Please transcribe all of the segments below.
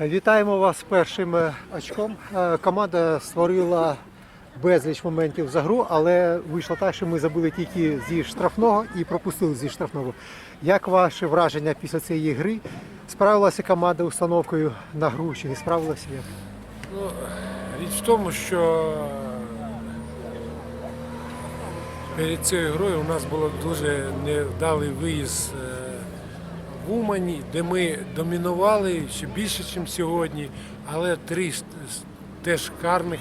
Вітаємо вас першим е, очком. Е, Команда створила безліч моментів за гру, але вийшло так, що ми забили тільки зі штрафного і пропустили зі штрафного. Як ваше враження після цієї гри? Справилася команда установкою на гру чи не справилася? Як? Ну, річ в тому, що перед цією грою у нас був дуже невдалий виїзд е, в де ми домінували ще більше, ніж сьогодні, але три теж карних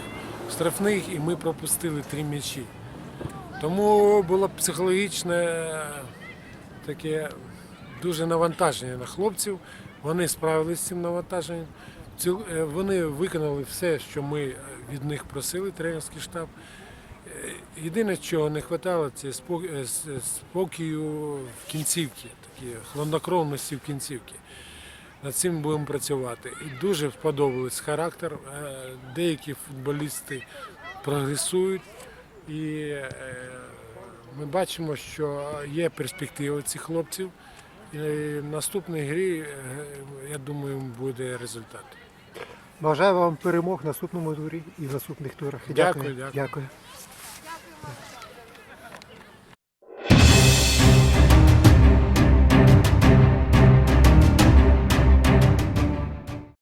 штрафних і ми пропустили три м'ячі. Тому було психологічне таке дуже навантаження на хлопців. Вони справилися з цим навантаженням. Е, Вони виконали все, що ми е, від них просили, тренерський штаб. Єдине, чого не вистачало, це е, е, спокою в кінцівці, такі хладнокровності в кінцівці. Над цим будемо працювати. І дуже сподобався характер. Е, Деякі футболісти прогресують. І ми бачимо, що є перспектива цих хлопців. І в наступній грі, я думаю, буде результат. Бажаю вам перемог в наступному турі і в наступних турах. Дякую, дякую. дякую.